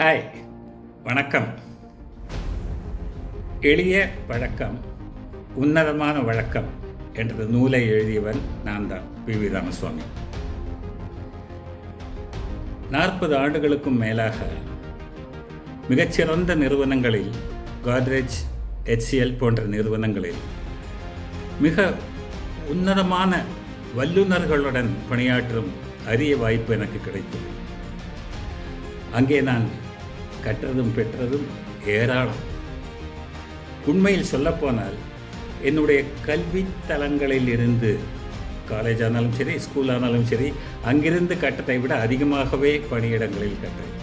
Hi வணக்கம். எளிய பழக்கம் உன்னதமான வழக்கம் என்ற நூலை எழுதியவன் நான் தான் பி. வி. ராமசுவாமி. நாற்பது ஆண்டுகளுக்கும் மேலாக மிகச்சிறந்த நிறுவனங்களில் காத்ரேஜ் ஹெச்சிஎல் போன்ற நிறுவனங்களில் மிக உன்னதமான வல்லுநர்களுடன் பணியாற்றும் அரிய வாய்ப்பு எனக்கு கிடைத்தது. அங்கே நான் கற்றதும் பெற்றதும் ஏராளம். உண்மையில் சொல்லப்போனால் என்னுடைய கல்வி தளங்களில் இருந்து காலேஜ் ஆனாலும் சரி ஸ்கூல் ஆனாலும் சரி அங்கிருந்து கட்டத்தை விட அதிகமாகவே பணியிடங்களில் கட்டேன்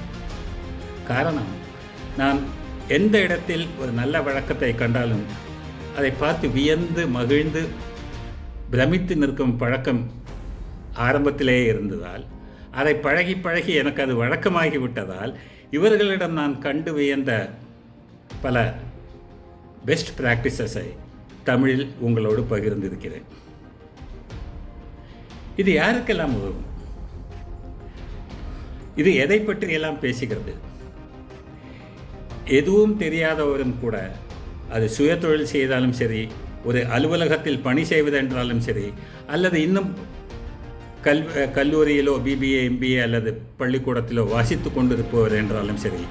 காரணம் நான் எந்த இடத்தில் ஒரு நல்ல வழக்கத்தை கண்டாலும் அதை பார்த்து வியந்து மகிழ்ந்து பிரமித்து நிற்கும் பழக்கம் ஆரம்பத்திலேயே இருந்ததால் அதை பழகி பழகி எனக்கு அது வழக்கமாகி விட்டதால் இவர்களிடம் நான் கண்டு வியந்த பல பெஸ்ட் ப்ராக்டிசஸை தமிழில் உங்களோடு பகிர்ந்திருக்கிறேன். இது யாருக்கெல்லாம் உதவும்? இது எதை பற்றியெல்லாம் பேசுகிறது? எதுவும் தெரியாதவரும் கூட அது சுய தொழில் செய்தாலும் சரி ஒரு அலுவலகத்தில் பணி செய்வதென்றாலும் சரி அல்லது இன்னும் கல் கல்லூரியிலோ பிபிஏ எம்பிஏ அல்லது பள்ளிக்கூடத்திலோ வாசித்து கொண்டிருப்பவர் என்றாலும் சரி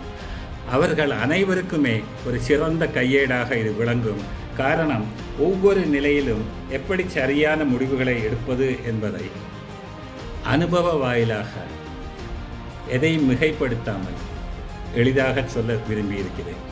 அவர்கள் அனைவருக்குமே ஒரு சிறந்த கையேடாக இது விளங்கும். காரணம் ஒவ்வொரு நிலையிலும் எப்படி சரியான முடிவுகளை எடுப்பது என்பதை. அனுபவ வாயிலாக எதையும் மிகைப்படுத்தாமல் எளிதாக சொல்ல விரும்பியிருக்கிறேன்.